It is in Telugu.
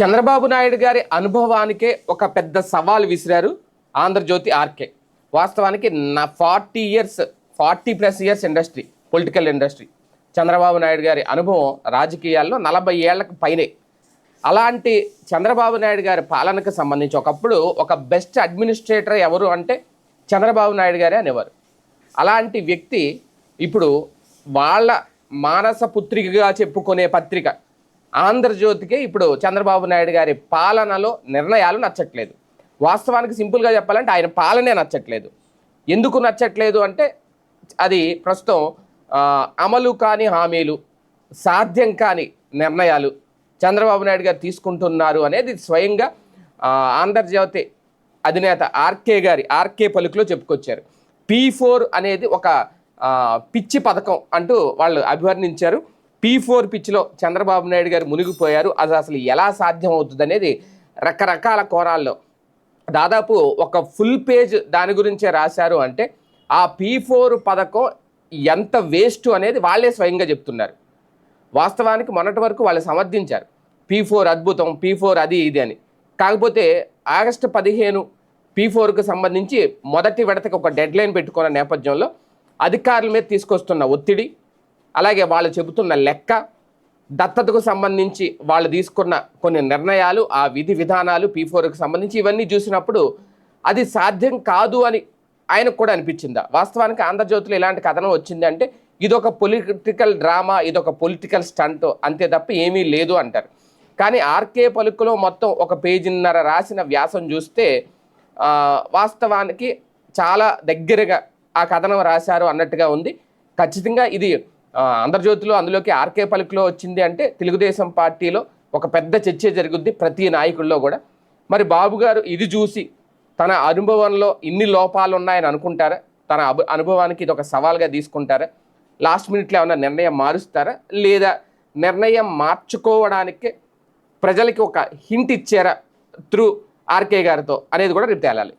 చంద్రబాబు నాయుడు గారి అనుభవానికే ఒక పెద్ద సవాల్ విసిరారు ఆంధ్రజ్యోతి ఆర్కే. వాస్తవానికి నా forty years forty plus years industry political industry. Chandrababu Naidu గారి అనుభవం రాజకీయాల్లో నలభై ఏళ్ళకు పైనే. అలాంటి చంద్రబాబు నాయుడు గారి పాలనకు సంబంధించి ఒకప్పుడు ఒక బెస్ట్ అడ్మినిస్ట్రేటర్ ఎవరు అంటే చంద్రబాబు నాయుడు గారే అనేవారు. అలాంటి వ్యక్తి ఇప్పుడు వాళ్ళ మానస పుత్రికగా చెప్పుకునే పత్రిక ఆంధ్రజ్యోతికే ఇప్పుడు చంద్రబాబు నాయుడు గారి పాలనలో నిర్ణయాలు నచ్చట్లేదు. వాస్తవానికి సింపుల్గా చెప్పాలంటే ఆయన పాలనే నచ్చట్లేదు. ఎందుకు నచ్చట్లేదు అంటే అది ప్రస్తుతం అమలు కాని హామీలు సాధ్యం కాని నిర్ణయాలు చంద్రబాబు నాయుడు గారు తీసుకుంటున్నారు అనేది స్వయంగా ఆంధ్రజ్యోతి అధినేత ఆర్కే గారి ఆర్కే పలుకులో చెప్పుకొచ్చారు. పీ ఫోర్ అనేది ఒక పిచ్చి పథకం అంటూ వాళ్ళు అభివర్ణించారు. పీ ఫోర్ పిచ్లో చంద్రబాబు నాయుడు గారు మునిగిపోయారు. అది అసలు ఎలా సాధ్యం అవుతుంది అనేది రకరకాల కోణాల్లో. దాదాపు ఒక ఫుల్ పేజ్ దాని గురించే రాశారు అంటే ఆ పీ ఫోర్ పథకం ఎంత వేస్ట్ అనేది వాళ్ళే స్వయంగా చెప్తున్నారు. వాస్తవానికి మొన్నటి వరకు వాళ్ళు సమర్థించారు. పీ ఫోర్ అద్భుతం పీ ఫోర్ అది ఇది అని. కాకపోతే ఆగస్టు పదిహేను పీ ఫోర్కు సంబంధించి మొదటి విడతకి ఒక డెడ్ లైన్ పెట్టుకున్న నేపథ్యంలో అధికారుల మీద తీసుకొస్తున్న ఒత్తిడి అలాగే వాళ్ళు చెబుతున్న లెక్క దత్తతకు సంబంధించి వాళ్ళు తీసుకున్న కొన్ని నిర్ణయాలు ఆ విధి విధానాలు పీ ఫోర్కి సంబంధించి ఇవన్నీ చూసినప్పుడు అది సాధ్యం కాదు అని ఆయనకు కూడా అనిపించిందా? వాస్తవానికి ఆంధ్రజ్యోతిలో ఇలాంటి కథనం వచ్చింది అంటే ఇదొక పొలిటికల్ డ్రామా ఇదొక పొలిటికల్ స్టంట్ అంతే తప్ప ఏమీ లేదు అంటారు. కానీ ఆర్కే పలుకులో మొత్తం ఒక పేజీన్నర రాసిన వ్యాసం చూస్తే వాస్తవానికి చాలా దగ్గరగా ఆ కథనం రాశారు అన్నట్టుగా ఉంది. ఖచ్చితంగా ఇది ఆంధ్రజ్యోతిలో అందులోకి ఆర్కే పలుకులో వచ్చింది అంటే తెలుగుదేశం పార్టీలో ఒక పెద్ద చర్చ జరుగుద్ది ప్రతి నాయకుల్లో కూడా. మరి బాబు గారు ఇది చూసి తన అనుభవంలో ఇన్ని లోపాలు ఉన్నాయని అనుకుంటారా? తన అనుభవానికి ఇది ఒక సవాల్గా తీసుకుంటారా? లాస్ట్ మినిట్లో ఏమైనా నిర్ణయం మారుస్తారా? లేదా నిర్ణయం మార్చుకోవడానికి ప్రజలకి ఒక హింట్ ఇచ్చారా త్రూ ఆర్కే గారితో అనేది కూడా రేపు తేలాలి.